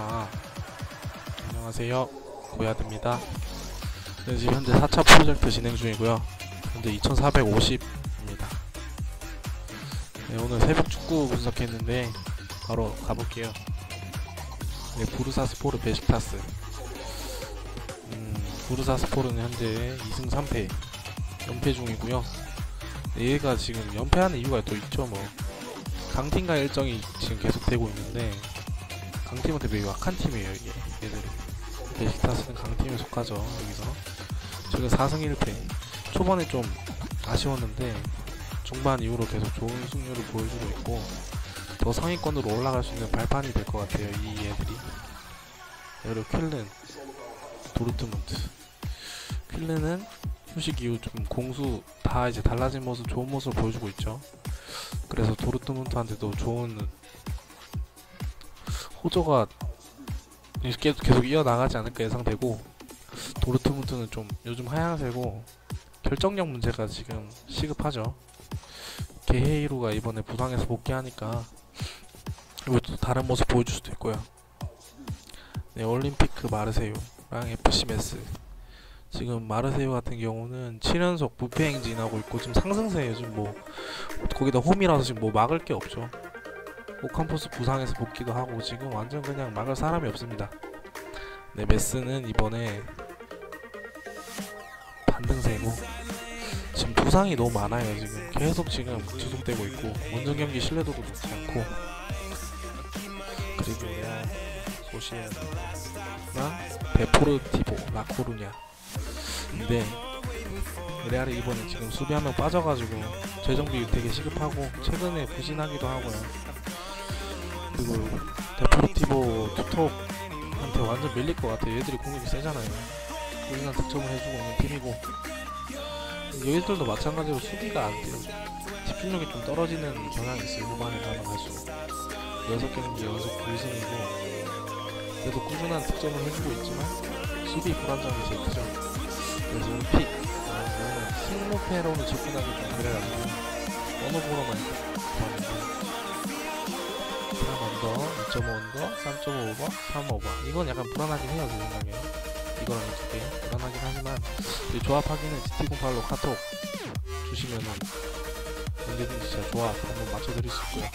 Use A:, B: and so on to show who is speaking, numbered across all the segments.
A: 아, 안녕하세요. 고야드입니다. 네, 지금 현재 4차 프로젝트 진행 중이고요. 현재 2450입니다. 네, 오늘 새벽 축구 분석했는데 바로 가볼게요. 네, 부르사스포르 베식타스. 음, 부르사스포르는 현재 2승 3패 연패 중이고요. 네, 얘가 지금 연패하는 이유가 또 있죠, 뭐. 강팀과 일정이 지금 계속되고 있는데 강팀한테 매우 약한 팀이에요 이게. 얘들이. 베식타스는 강팀에 속하죠 여기서. 지금 4승 1패. 초반에 좀 아쉬웠는데 중반 이후로 계속 좋은 승률을 보여주고 있고 더 상위권으로 올라갈 수 있는 발판이 될 것 같아요 이 애들이. 그리고 퀼른 도르트문트. 퀼른은 휴식 이후 좀 공수 다 이제 달라진 모습 좋은 모습을 보여주고 있죠. 그래서 도르트문트한테도 좋은 호조가 계속, 계속 이어나가지 않을까 예상되고 도르트문트는 좀 요즘 하향세고 결정력 문제가 지금 시급하죠. 게헤이루가 이번에 부상해서 복귀하니까 또 다른 모습 보여줄 수도 있고요. 네 올림피크 마르세유랑 FC 메스. 지금 마르세유 같은 경우는 7연속 부패 행진하고 있고 지금 상승세예요. 지금 뭐 거기다 홈이라서 지금 뭐 막을 게 없죠 오캄포스 부상해서 복귀도 하고 지금 완전 그냥 막을 사람이 없습니다. 네 메스는 이번에 반등세고 지금 부상이 너무 많아요 지금. 계속 지금 지속되고 있고 원정 경기 신뢰도도 좋지 않고 그리고 소시에나 베포르티보 라코루냐. 근데 레알이 이번에 지금 수비 한명 빠져가지고 재정비 되게 시급하고 최근에 부진하기도 하고요. 그리고 데포르티보 투톱한테 완전 밀릴 것 같아요. 얘들이 공격이 세잖아요. 꾸준한 득점을 해주고 있는 팀이고 여기들도 마찬가지로 수비가 안 돼요. 집중력이 좀 떨어지는 경향이 있어요. 후반에 가면 갈수록 6경기 연속 2승이고 그래도 꾸준한 득점을 해주고 있지만 수비 불안정이 제일 크죠. 그래서 픽 아, 승무패로는 접근하기 좀 그래가지고 어느 보러만 봤는데 3 언더, 2.5 언더, 3.5 오버, 3 오버. 이건 약간 불안하긴 해요 제 생각에. 이거랑 이렇게 불안하긴 하지만 이 조합하기는 GT08로 카톡 주시면은 언제든지 제가 조합 한번 맞춰드릴 수 있고요. 네,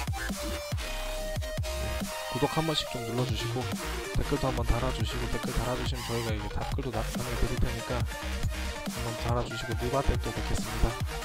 A: 구독 한 번씩 좀 눌러주시고 댓글도 한번 달아주시고 댓글 달아주시면 저희가 이게 댓글도 답변을 드릴 테니까 한번 달아주시고 누바때 또 뵙겠습니다.